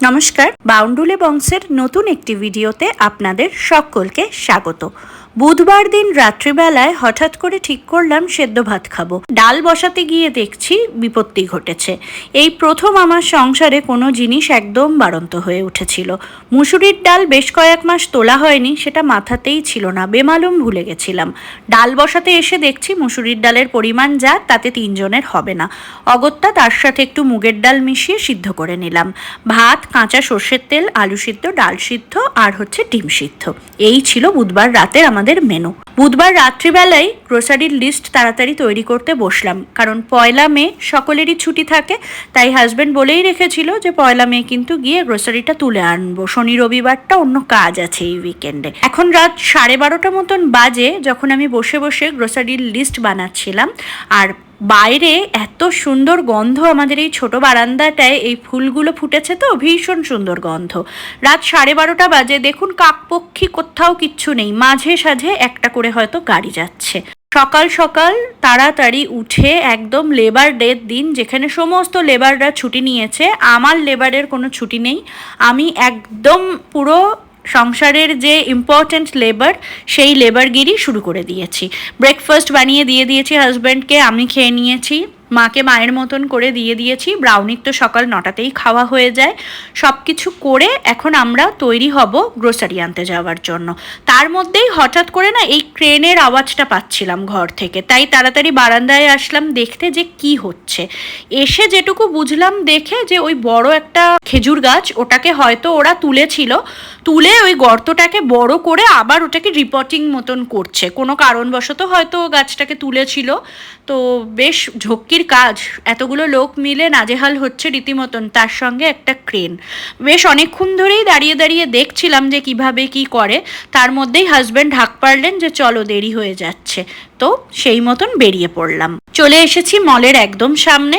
নমস্কার বাউন্ডুলে বংশের নতুন একটি ভিডিওতে আপনাদের সকলকে স্বাগত। বুধবার দিন রাত্রিবেলায় হঠাৎ করে ঠিক করলাম সেদ্ধ ভাত খাব। ডাল বসাতে গিয়ে দেখছি বিপত্তি ঘটেছে। এই প্রথম আমার সংসারে কোনো জিনিস একদম বাড়ন্ত হয়ে উঠেছিল। মুসুরির ডাল বেশ কয়েক মাস তোলা হয়নি, সেটা মাথাতেই ছিল না, বেমালুম ভুলে গেছিলাম। ডাল বসাতে এসে দেখছি মুসুরির ডালের পরিমাণ যা, তাতে তিনজনের হবে না। অগত্যা তার সাথে একটু মুগের ডাল মিশিয়ে সিদ্ধ করে নিলাম। ভাত, কাঁচা সর্ষের তেল, আলু সিদ্ধ, ডাল সিদ্ধ, আর হচ্ছে ডিম সিদ্ধ। এই ছিল বুধবার রাতের আমাদের মেনু বুধবার রাত্রিবেলায় গ্রোসারির লিস্ট তাড়াতাড়ি তৈরি করতে বসলাম, কারণ পয়লা মে সকলেরই ছুটি থাকে, তাই হাজব্যান্ড বলেই রেখেছিল যে পয়লা মে কিন্তু গিয়ে গ্রোসারিটা তুলে আনব। শনি রবিবারটা অন্য কাজ আছে এই উইকেন্ডে এখন রাত সাড়ে বারোটা মতন বাজে, যখন আমি বসে বসে গ্রোসারির লিস্ট বানাচ্ছিলাম, আর বাইরে এত সুন্দর গন্ধ আমাদের এই ছোট বারান্দাটায়, এই ফুলগুলো ফুটেছে তো, ভীষণ সুন্দর গন্ধ। রাত সাড়ে বারোটা বাজে, দেখুন কাকপক্ষী কোথাও কিচ্ছু নেই, মাঝে সাঝে একটা করে হয়তো গাড়ি যাচ্ছে। সকাল সকাল তাড়াতাড়ি উঠে একদম লেবার ডের দিন, যেখানে সমস্ত লেবাররা ছুটি নিয়েছে, আমার লেবারের কোনো ছুটি নেই। আমি একদম পুরো সংসারের যে ইম্পর্ট্যান্ট লেবার সেই লেবারগিরি শুরু করে দিয়েছি। ব্রেকফাস্ট বানিয়ে দিয়ে দিয়েছি হাজব্যান্ডকে আমি খেয়ে নিয়েছি। মাকে মায়ের মতন করে দিয়ে দিয়েছি। ব্রাউনির তো সকাল নটাতেই খাওয়া হয়ে যায়। সব কিছু করে এখন আমরা তৈরি হব গ্রোসারি আনতে যাওয়ার জন্য। তার মধ্যেই হঠাৎ করে না এই ক্রেনের আওয়াজটা পাচ্ছিলাম ঘর থেকে। তাই তাড়াতাড়ি বারান্দায় আসলাম দেখতে যে কি হচ্ছে। এসে যেটুকু বুঝলাম দেখে যে ওই বড় একটা খেজুর গাছ ওটাকে হয়তো ওরা তুলেছিল। তুলে ওই গর্তটাকে বড় করে আবার ওটাকে রিপোর্টিং মতন করছে। কোনো কারণবশত হয়তো ও গাছটাকে তুলেছিল। তো বেশ ঝক্কির কাজ। এতগুলো লোক মিলে নাজেহাল হচ্ছে রীতিমতন, তার সঙ্গে একটা ক্রেন। বেশ অনেকক্ষণ ধরেই দাঁড়িয়ে দাঁড়িয়ে দেখছিলাম যে কীভাবে কি করে। তার মধ্যেই হাজব্যান্ড ঢাক পারলেন যে, চলো দেরি হয়ে যাচ্ছে। তো সেই মতন বেরিয়ে পড়লাম। চলে এসেছি মলের একদম সামনে।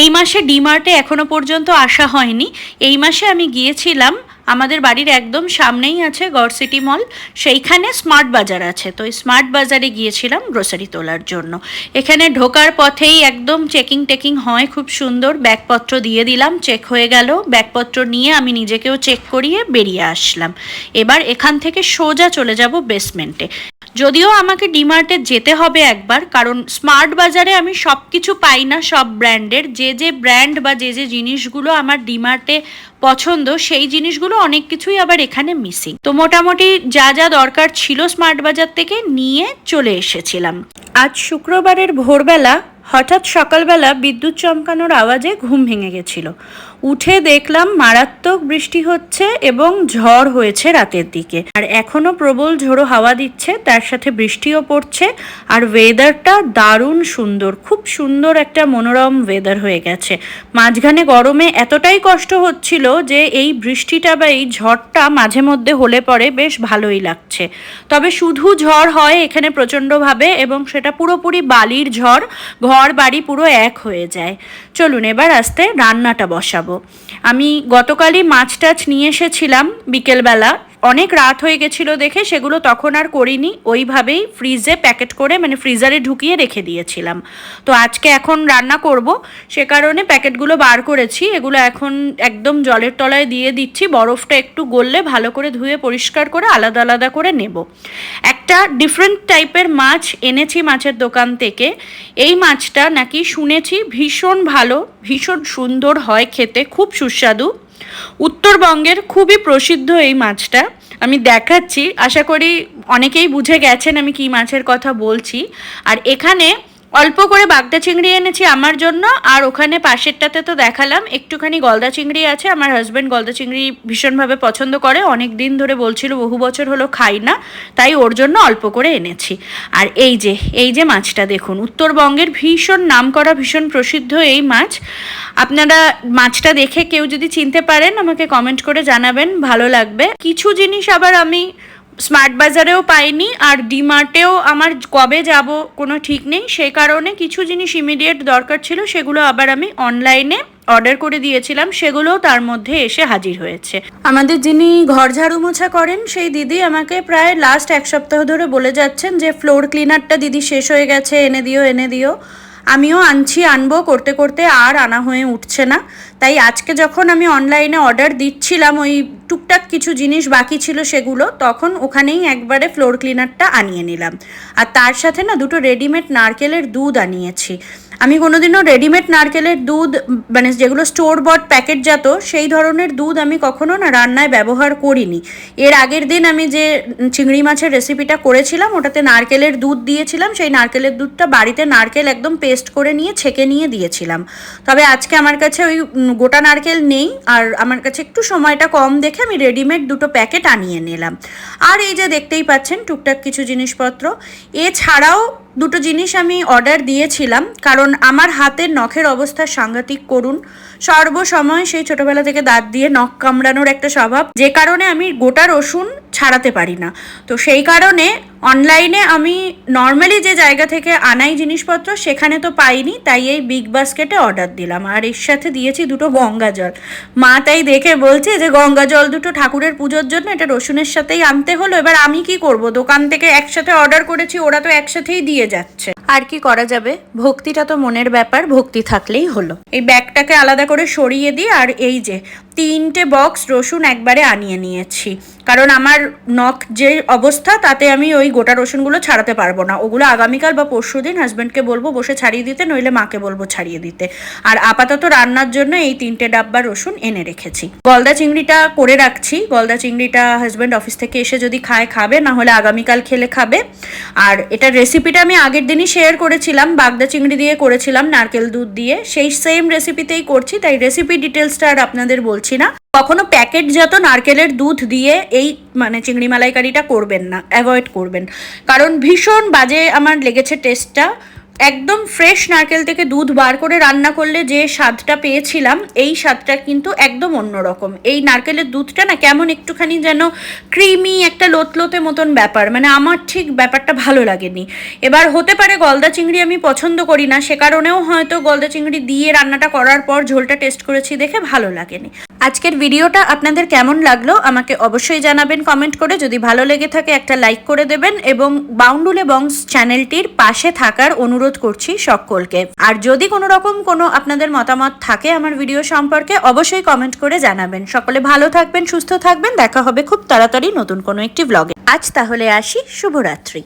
এই মাসে ডিমার্টে এখনও পর্যন্ত আসা হয়নি। এই মাসে আমি গিয়েছিলাম আমাদের বাড়ির একদম সামনেই আছে গড় সিটি মল। সেইখানে স্মার্ট বাজার আছে। তো স্মার্ট বাজারে গিয়েছিলাম গ্রোসারি তোলার জন্য। এখানে ঢোকার পথেই একদম চেকিং টেকিং হয়, খুব সুন্দর। ব্যাগপত্র দিয়ে দিলাম চেক হয়ে গেল। ব্যাগপত্র নিয়ে আমি নিজেকেও চেক করিয়ে বেরিয়ে আসলাম। এবার এখান থেকে সোজা চলে যাব বেসমেন্টে যদিও আমাকে ডিমার্টে যেতে হবে একবার, কারণ স্মার্ট বাজারে আমি সব কিছু পাই না সব ব্র্যান্ডের। যে যে ব্র্যান্ড বা যে যে জিনিসগুলো আমার ডিমার্টে পছন্দ, সেই জিনিসগুলো অনেক কিছুই আবার এখানে মিসিং তো মোটামুটি যা যা দরকার ছিল স্মার্ট বাজার থেকে নিয়ে চলে এসেছিলাম। আজ শুক্রবারের ভোরবেলা হঠাৎ সকালবেলা বিদ্যুৎ চমকানোর আওয়াজে ঘুম ভেঙে গেছিল। উঠে দেখলাম মারাত্মক বৃষ্টি হচ্ছে এবং ঝড় হয়েছে রাতের দিকে। আর এখনও প্রবল ঝোড়ো হাওয়া দিচ্ছে, তার সাথে বৃষ্টিও পড়ছে, আর ওয়েদারটা দারুণ সুন্দর, খুব সুন্দর একটা মনোরম ওয়েদার হয়ে গেছে। মাঝখানে গরমে এতটাই কষ্ট হচ্ছিল যে এই বৃষ্টিটা বা এই ঝড়টা মাঝে মধ্যে হলে পরে বেশ ভালোই লাগছে। তবে শুধু ঝড় হয় এখানে প্রচণ্ডভাবে এবং সেটা পুরোপুরি বালির ঝড় ঘর বাড়ি পুরো এক হয়ে যায়। চলুন এবার আসতে রান্নাটা বসাবো। আমি গতকালই মাছ টাছ নিয়ে এসেছিলাম বিকেলবেলা। অনেক রাত হয়ে গেছিল দেখে সেগুলো তখন আর করিনি। ওইভাবেই ফ্রিজে প্যাকেট করে মানে ফ্রিজারে ঢুকিয়ে রেখে দিয়েছিলাম। তো আজকে এখন রান্না করব। সে কারণে প্যাকেটগুলো বার করেছি। এগুলো এখন একদম জলের তলায় দিয়ে দিচ্ছি। বরফটা একটু গললে ভালো করে ধুয়ে পরিষ্কার করে আলাদা আলাদা করে নেব। একটা ডিফারেন্ট টাইপের মাছ এনেছি মাছের দোকান থেকে। এই মাছটা নাকি শুনেছি ভীষণ ভালো, ভীষণ সুন্দর হয় খেতে, খুব সুস্বাদু। উত্তরবঙ্গের খুবই প্রসিদ্ধ এই মাছটা। আমি দেখাচ্ছি, আশা করি অনেকেই বুঝে গেছেন আমি কি মাছের কথা বলছি। আর এখানে অল্প করে বাগদা চিংড়ি এনেছি আমার জন্য, আর ওখানে পাশেরটাতে তো দেখালাম, একটুখানি গলদা চিংড়ি আছে, আমার হাজব্যান্ড গলদা চিংড়ি ভীষণভাবে পছন্দ করে, অনেক দিন ধরে বলছিল বহু বছর হলো খাই না, তাই ওর জন্য অল্প করে এনেছি। আর এই যে এই যে মাছটা দেখুন, উত্তরবঙ্গের ভীষণ নাম করা ভীষণ প্রসিদ্ধ এই মাছ। আপনারা মাছটা দেখে কেউ যদি চিনতে পারেন, আমাকে কমেন্ট করে জানাবেন, ভালো লাগবে। কিছু জিনিস আবার আমি স্মার্ট বাজারেও পাইনি আর ডিমার্টেও আমার কবে যাব কোনো ঠিক নেই। সেই কারণে কিছু জিনিস ইমিডিয়েট দরকার ছিল, সেগুলো আবার আমি অনলাইনে অর্ডার করে দিয়েছিলাম, সেগুলোও তার মধ্যে এসে হাজির হয়েছে। আমাদের যিনি ঘর ঝাড়ু মোছা করেন, সেই দিদি আমাকে প্রায় লাস্ট এক সপ্তাহ ধরে বলে যাচ্ছেন যে ফ্লোর ক্লিনারটা দিদি শেষ হয়ে গেছে, এনে দিও এনে দিও। আমিও আনছি, আনব, করতে করতে আর আনা হয়ে উঠছে না। তাই আজকে যখন আমি অনলাইনে অর্ডার দিচ্ছিলাম ওই টুকটাক কিছু জিনিস বাকি ছিল সেগুলো, তখন ওখানেই একবারে ফ্লোর ক্লিনারটা আনিয়ে নিলাম। আর তার সাথে না দুটো রেডিমেড নারকেলের দুধ আনিয়েছি। আমি কোনোদিনও রেডিমেড নারকেলের দুধ মানে যেগুলো স্টোর বট প্যাকেটজাত সেই ধরনের দুধ আমি কখনো না রান্নায় ব্যবহার করিনি। এর আগের দিন আমি যে চিংড়ি মাছের রেসিপিটা করেছিলাম, ওটাতে নারকেলের দুধ দিয়েছিলাম, সেই নারকেলের দুধটা বাড়িতে নারকেল একদম পেস্ট করে নিয়ে, ছেঁকে নিয়ে দিয়েছিলাম। তবে আজকে আমার কাছে ওই গোটা নারকেল নেই, আর আমার কাছে একটু সময়টা কম দেখে আমি রেডিমেড দুটো প্যাকেট আনিয়ে নিলাম। আর এই যে দেখতেই পাচ্ছেন, টুকটাক কিছু জিনিসপত্র। এছাড়াও দুটো জিনিস আমি অর্ডার দিয়েছিলাম, কারণ আমার হাতের নখের অবস্থা সাংঘাতিক, করুন। সর্বসময় সেই ছোটবেলা থেকে দাঁত দিয়ে নখ কামড়ানোর একটা স্বভাব, যে কারণে আমি গোটা রসুন ছাড়াতে পারি না। তো সেই কারণে অনলাইনে আমি নর্মালি যে জায়গা থেকে আনাই জিনিসপত্র সেখানে তো পাইনি তাই এই বিগ বাস্কেটে অর্ডার দিলাম। আর এর সাথে দিয়েছি দুটো গঙ্গা জল। মা তাই দেখে বলছে যে গঙ্গা জল দুটো ঠাকুরের পুজোর জন্য এটা রসুনের সাথেই আনতে হলো। এবার আমি কি করব? দোকান থেকে একসাথে অর্ডার করেছি ওরা তো একসাথেই দিয়ে যাচ্ছে। আর কি করা যাবে? ভক্তিটা তো মনের ব্যাপার ভক্তি থাকলেই হলো। এই ব্যাগটাকে আলাদা করে সরিয়ে দিই আর এই যে তিনটে বক্স রসুন একবারে আনিয়ে নিয়েছি। কারণ আমার নখ যে অবস্থা তাতে আমি ওই গোটা রসুনগুলো ছাড়াতে পারব না। ওগুলো আগামীকাল বা পরশু দিন হাজব্যান্ডকে বলব, বসে ছাড়িয়ে দিতে, নইলে মাকে বলব ছাড়িয়ে দিতে। আর আপাতত রান্নার জন্য এই তিনটে ডাব্বা রসুন এনে রেখেছি। গলদা চিংড়িটা করে রাখছি। গলদা চিংড়িটা হাজব্যান্ড অফিস থেকে এসে যদি খায়, খাবে, না হলে আগামীকাল খেলে খাবে। আর এটার রেসিপিটা আমি আগের দিনই শেয়ার করেছিলাম, বাগদা চিংড়ি দিয়ে করেছিলাম, নারকেল দুধ দিয়ে। সেই সেম রেসিপিতেই করছি, তাই রেসিপি ডিটেলসটা আর আপনাদের বলছি না। কখনো প্যাকেটজাত নারকেলের দুধ দিয়ে এই মানে চিংড়ি মালাইকারিটা করবেন না অ্যাভয়েড করবেন। কারণ ভীষণ বাজে আমার লেগেছে টেস্টটা একদম ফ্রেশ নারকেল থেকে দুধ বার করে রান্না করলে যে স্বাদটা পেয়েছিলাম, এই স্বাদটা কিন্তু একদম অন্যরকম। এই নারকেলের দুধটা না কেমন একটুখানি যেন ক্রিমি একটা লোতলোতে মতন ব্যাপার মানে আমার ঠিক ব্যাপারটা ভালো লাগেনি। এবার হতে পারে গলদা চিংড়ি আমি পছন্দ করি না, সে কারণেও হয়তো গলদা চিংড়ি দিয়ে রান্নাটা করার পর ঝোলটা টেস্ট করেছি দেখে ভালো লাগেনি। আজকের ভিডিওটা আপনাদের কেমন লাগল আমাকে অবশ্যই জানাবেন কমেন্ট করে। যদি ভালো লেগে থাকে একটা লাইক করে দেবেন এবং বাউন্ডুলে বংস চ্যানেলটির পাশে থাকার অনুরোধ করছি সকলকে। আর যদি কোনো রকম কোনো আপনাদের মতামত থাকে আমার ভিডিও সম্পর্কে, অবশ্যই কমেন্ট করে জানাবেন। সকলে ভালো থাকবেন, সুস্থ থাকবেন। দেখা হবে খুব তাড়াতাড়ি নতুন কোনো একটি ব্লগে আজ তাহলে আসি, শুভরাত্রি।